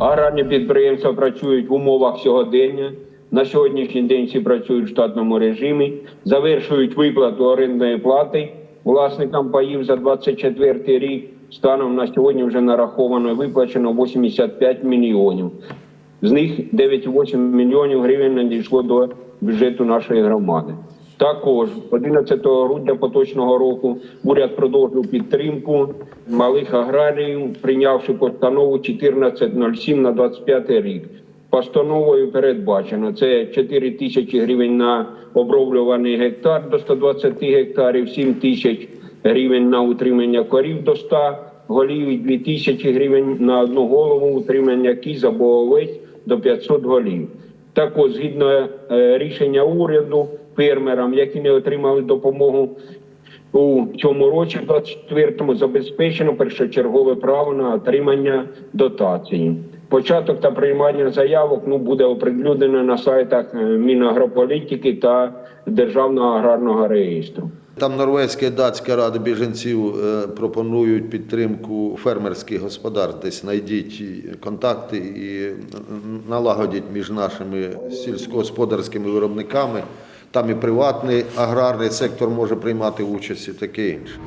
Аграрні підприємства працюють в умовах сьогодення. На сьогоднішній день всі працюють в штатному режимі, завершують виплату орендної плати власникам паїв за 24 рік. Станом на сьогодні вже нараховано і виплачено 85 мільйонів. З них 9,8 мільйонів гривень надійшло до бюджету нашої громади. Також 11 грудня поточного року уряд продовжив підтримку малих аграріїв, прийнявши постанову 1407 на 25 рік. Постановою передбачено це 4 тисячі гривень на оброблюваний гектар до 120 гектарів, 7 тисяч гривень на утримання корів до 100 голів і 2 тисячі гривень на одну голову утримання кіз або овець до 500 голів. Також згідно е, рішення уряду фермерам, які не отримали допомогу у цьому році, 24-му, забезпечено першочергове право на отримання дотації. Початок та приймання заявок ну буде оприлюднено на сайтах е, Мінагрополітики та Державного аграрного реєстру. Там Норвезька і Датська рада біженців е, пропонують підтримку фермерських господарств. Десь знайдіть контакти і налагодіть між нашими сільськогосподарськими виробниками. Там і приватний аграрний сектор може приймати участь і таке інше.